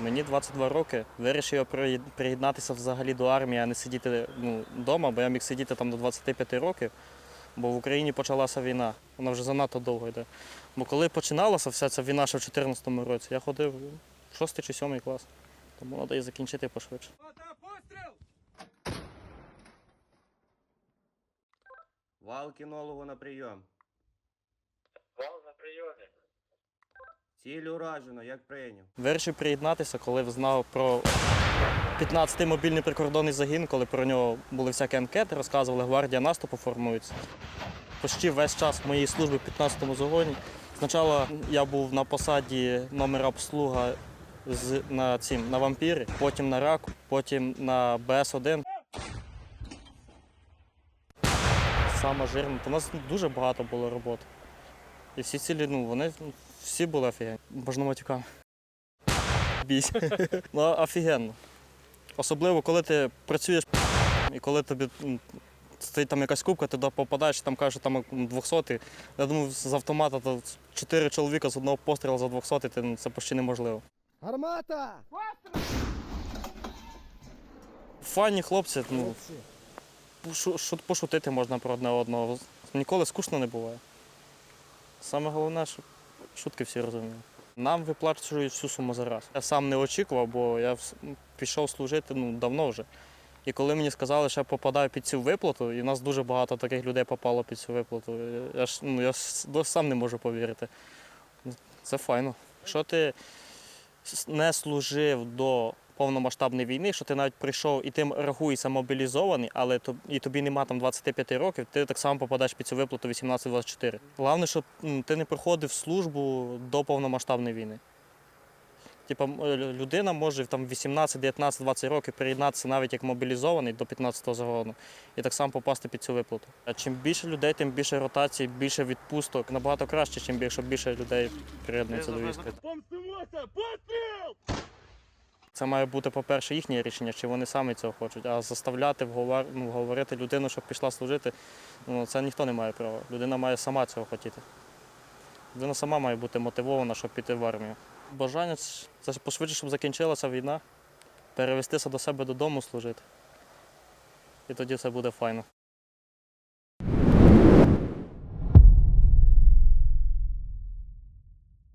Мені 22 роки. Вирішив я приєднатися взагалі до армії, а не сидіти ну, вдома, бо я міг сидіти там до 25 років, бо в Україні почалася війна. Вона вже занадто довго йде. Бо коли починалася вся ця війна ще в 2014 році, я ходив в 6 чи 7 клас. Тому треба і закінчити пошвидше. Вал кінологу на прийом. Вал на прийомі. Ціль уражено, як прийняв. Вирішив приєднатися, коли знав про 15-й мобільний прикордонний загін, коли про нього були всякі анкети, розказували, гвардія наступу формується. Почти весь час моєї служби в 15-му загоні. Спочатку я був на посаді номера обслуга з, на, цім, на вампірі, потім на раку, потім на БС-1. Саме жирно. У нас дуже багато було роботи. І всі цілі, ну, вони всі були офігенні. Можна матюками. Бійся. ну, офігенно. Особливо, коли ти працюєш і коли тобі стоїть там якась кубка, ти попадаєш, там кажуть, там 200. Я думаю, з автомата то 4 чоловіка з одного пострілу за 200, ти, ну, це почти неможливо. Гармата! Файні хлопці, ну, шу- шу- пошутити можна про одне одного. Ніколи скучно не буває. Саме головне, щоб шутки всі розуміли. Нам виплачують всю суму за раз. Я сам не очікував, бо я пішов служити ну, давно вже. І коли мені сказали, що я попадаю під цю виплату, і в нас дуже багато таких людей попало під цю виплату, я ж ну, я сам не можу повірити. Це файно. Якщо ти не служив до повномасштабної війни, що ти навіть прийшов і ти рахуєшся мобілізований, але і тобі нема там 25 років, ти так само попадаєш під цю виплату 18-24. Головне, щоб ти не проходив службу до повномасштабної війни. Типа людина може там 18, 19, 20 років приєднатися навіть як мобілізований до 15-го загону і так само попасти під цю виплату. А чим більше людей, тим більше ротацій, більше відпусток. Набагато краще, чим більше, більше людей приєднується до війська. Це має бути, по-перше, їхнє рішення, чи вони самі цього хочуть. А заставляти вговар... ну, людину, щоб пішла служити, ну, це ніхто не має права. Людина має сама цього хотіти. Людина сама має бути мотивована, щоб піти в армію. Бажання це пошвидше, щоб закінчилася війна, перевестися до себе додому служити. І тоді все буде файно.